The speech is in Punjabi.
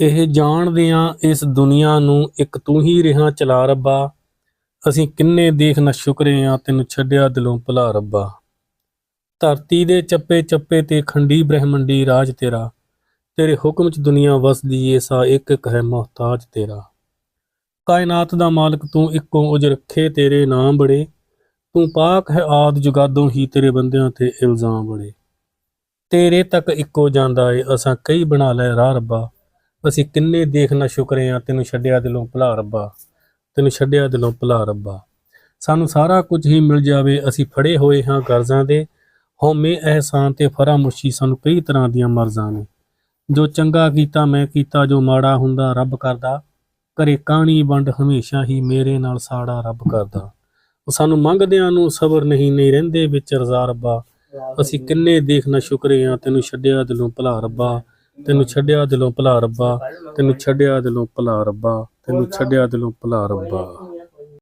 ਇਹ ਜਾਣਦੇ ਆਂ ਇਸ ਦੁਨੀਆ ਨੂੰ ਇੱਕ ਤੂੰ ਹੀ ਰਿਹਾ ਚਲਾ ਰੱਬਾ। ਅਸੀਂ ਕਿੰਨੇ ਦੇਖ ਨਾ ਸ਼ੁਕਰੇ ਆਂ ਤੈਨੂੰ ਛੱਡਿਆ ਦਿਲੋਂ ਭੁਲਾ ਰੱਬਾ। ਧਰਤੀ ਦੇ ਚੱਪੇ ਚੱਪੇ ਤੇ ਖੰਡੀ ਬ੍ਰਹਮੰਡੀ ਰਾਜ ਤੇਰਾ। ਤੇਰੇ ਹੁਕਮ ਚ ਦੁਨੀਆ ਵਸਦੀ ਏ ਸਾ ਇੱਕ ਇੱਕ ਹੈ ਮੁਹਤਾਜ ਤੇਰਾ। ਕਾਇਨਾਤ ਦਾ ਮਾਲਕ ਤੂੰ ਇੱਕੋ ਉਜ ਰੱਖੇ ਤੇਰੇ ਨਾਮ ਬੜੇ। ਤੂੰ ਪਾਕ ਹੈ ਆਦ ਜੁਗਾਦੋਂ ਹੀ ਤੇਰੇ ਬੰਦਿਆਂ ਤੇ ਇਲਜ਼ਾਮ ਬੜੇ। ਤੇਰੇ ਤੱਕ ਇੱਕੋ ਜਾਂਦਾ ਏ, ਅਸਾਂ ਕਈ ਬਣਾ ਲੈ ਰਾਹ ਰੱਬਾ। ਅਸੀਂ ਕਿੰਨੇ ਦੇਖਣਾ ਸ਼ੁਕਰੇ ਆਂ ਤੈਨੂੰ ਛੱਡਿਆ ਦਿਲੋਂ ਭੁਲਾ ਰੱਬਾ, ਤੈਨੂੰ ਛੱਡਿਆ ਦਿਲੋਂ ਭੁਲਾ ਰੱਬਾ। ਸਾਨੂੰ ਸਾਰਾ ਕੁਝ ਹੀ ਮਿਲ ਜਾਵੇ, ਅਸੀਂ ਫੜੇ ਹੋਏ ਹਾਂ ਕਰਜ਼ਾਂ ਦੇ। ਹਉਮੈ ਅਹਿਸਾਨ ਤੇ ਫਰਾਮੁਸ਼ੀ ਸਾਨੂੰ ਕਈ ਤਰ੍ਹਾਂ ਦੀਆਂ ਮਰਜ਼ਾਂ ਨੇ। ਜੋ ਚੰਗਾ ਕੀਤਾ ਮੈਂ ਕੀਤਾ, ਜੋ ਮਾੜਾ ਹੁੰਦਾ ਰੱਬ ਕਰਦਾ। ਘਰੇ ਕਾਣੀ ਵੰਡ ਹਮੇਸ਼ਾ ਹੀ ਮੇਰੇ ਨਾਲ ਸਾੜਾ ਰੱਬ ਕਰਦਾ। ਉਹ ਸਾਨੂੰ ਮੰਗਦਿਆਂ ਨੂੰ ਸਬਰ ਨਹੀਂ ਨਹੀਂ ਰਹਿੰਦੇ ਵਿੱਚ ਰਜ਼ਾ ਰੱਬਾ। ਅਸੀਂ ਕਿੰਨੇ ਦੇਖਣਾ ਸ਼ੁਕਰੇ ਆਂ ਤੈਨੂੰ ਛੱਡਿਆ ਦਿਲੋਂ ਭੁਲਾ ਰੱਬਾ। ਤੈਨੂੰ ਛੱਡਿਆ ਦਿਲੋਂ ਭੁਲਾ ਰੱਬਾ, ਤੈਨੂੰ ਛੱਡਿਆ ਦਿਲੋਂ ਭੁਲਾ ਰੱਬਾ, ਤੈਨੂੰ ਛੱਡਿਆ ਦਿਲੋਂ ਭਲਾ ਰੱਬਾ।